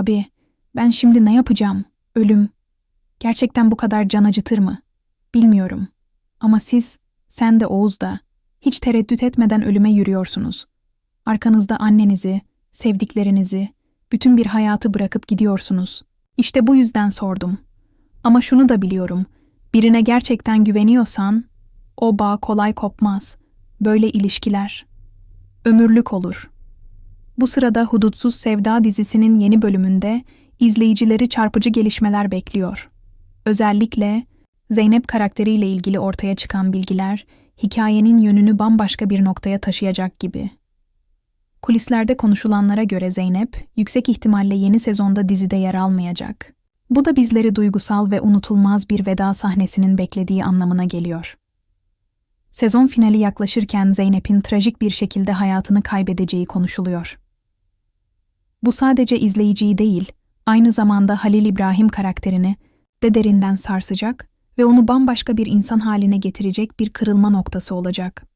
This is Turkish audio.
Abi, ben şimdi ne yapacağım? Ölüm. Gerçekten bu kadar can acıtır mı? Bilmiyorum. Ama siz, sen de Oğuz da, hiç tereddüt etmeden ölüme yürüyorsunuz. Arkanızda annenizi, sevdiklerinizi, bütün bir hayatı bırakıp gidiyorsunuz. İşte bu yüzden sordum. Ama şunu da biliyorum. Birine gerçekten güveniyorsan, o bağ kolay kopmaz. Böyle ilişkiler. Ömürlük olur. Bu sırada Hudutsuz Sevda dizisinin yeni bölümünde izleyicileri çarpıcı gelişmeler bekliyor. Özellikle Zeynep karakteriyle ilgili ortaya çıkan bilgiler hikayenin yönünü bambaşka bir noktaya taşıyacak gibi. Kulislerde konuşulanlara göre Zeynep, yüksek ihtimalle yeni sezonda dizide yer almayacak. Bu da bizleri duygusal ve unutulmaz bir veda sahnesinin beklediği anlamına geliyor. Sezon finali yaklaşırken Zeynep'in trajik bir şekilde hayatını kaybedeceği konuşuluyor. Bu sadece izleyiciyi değil, aynı zamanda Halil İbrahim karakterini de derinden sarsacak ve onu bambaşka bir insan haline getirecek bir kırılma noktası olacak.